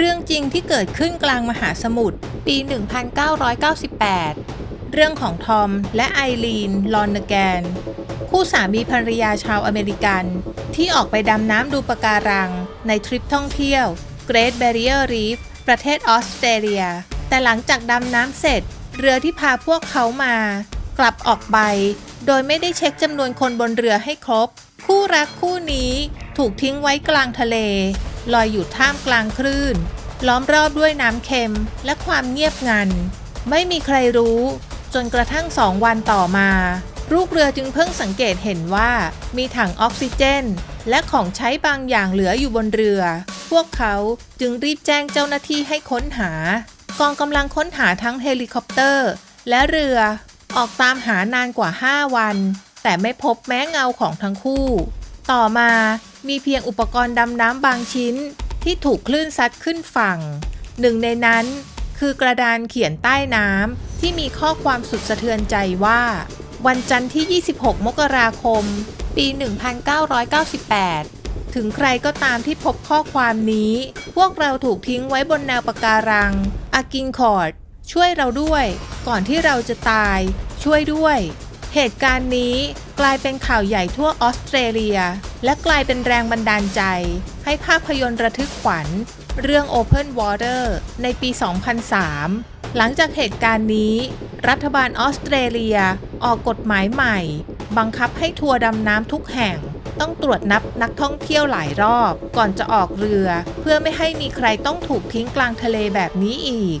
เรื่องจริงที่เกิดขึ้นกลางมหาสมุทรปี 1998 เรื่องของทอมและไอรีน ลอนเนแกน คู่สามีภรรยาชาวอเมริกัน ที่ออกไปดำน้ำดูปะการัง ในทริปท่องเที่ยว Great Barrier Reef ประเทศออสเตรเลีย แต่หลังจากดำน้ำเสร็จ เรือที่พาพวกเขามา กลับออกไป โดยไม่ได้เช็คจำนวนคนบนเรือให้ครบ คู่รักคู่นี้ถูกทิ้งไว้กลางทะเล ลอยอยู่ท่ามกลางคลื่น ล้อมรอบด้วยน้ำเค็มและความเงียบงัน ไม่มีใครรู้ จนกระทั่งสองวันต่อมา ลูกเรือจึงเพิ่งสังเกตเห็นว่ามีถังออกซิเจน และของใช้บางอย่างเหลืออยู่บนเรือ พวกเขาจึงรีบแจ้งเจ้าหน้าที่ให้ค้นหา กองกำลังค้นหาทั้งเฮลิคอปเตอร์ และเรือ ออกตามหานานกว่า 5 วัน แต่ไม่พบแม้เงาของทั้งคู่ ต่อมา มีเพียงอุปกรณ์ดำน้ำบางชิ้นที่ถูกคลื่นซัดขึ้นฝั่ง หนึ่งในนั้นคือกระดานเขียนใต้น้ำที่มีข้อความสุดสะเทือนใจว่า วันจันทร์ที่ 26 มกราคม ปี 1998 ถึงใครก็ตามที่พบข้อความนี้ พวกเราถูกทิ้งไว้บนแนวปะการัง อากิงคอร์ด ช่วยเราด้วย ก่อนที่เราจะตาย ช่วยด้วย เหตุการณ์นี้กลายเป็นข่าวใหญ่ทั่วออสเตรเลีย และกลายเป็นแรงบันดาลใจ ให้ภาพยนตร์ระทึกขวัญ เรื่อง Open Water ในปี 2003 หลังจากเหตุการณ์นี้ รัฐบาลออสเตรเลียออกกฎหมายใหม่ บังคับให้ทัวร์ดำน้ำทุกแห่ง ต้องตรวจนับนักท่องเที่ยวหลายรอบ ก่อนจะออกเรือ เพื่อไม่ให้มีใครต้องถูกทิ้งกลางทะเลแบบนี้อีก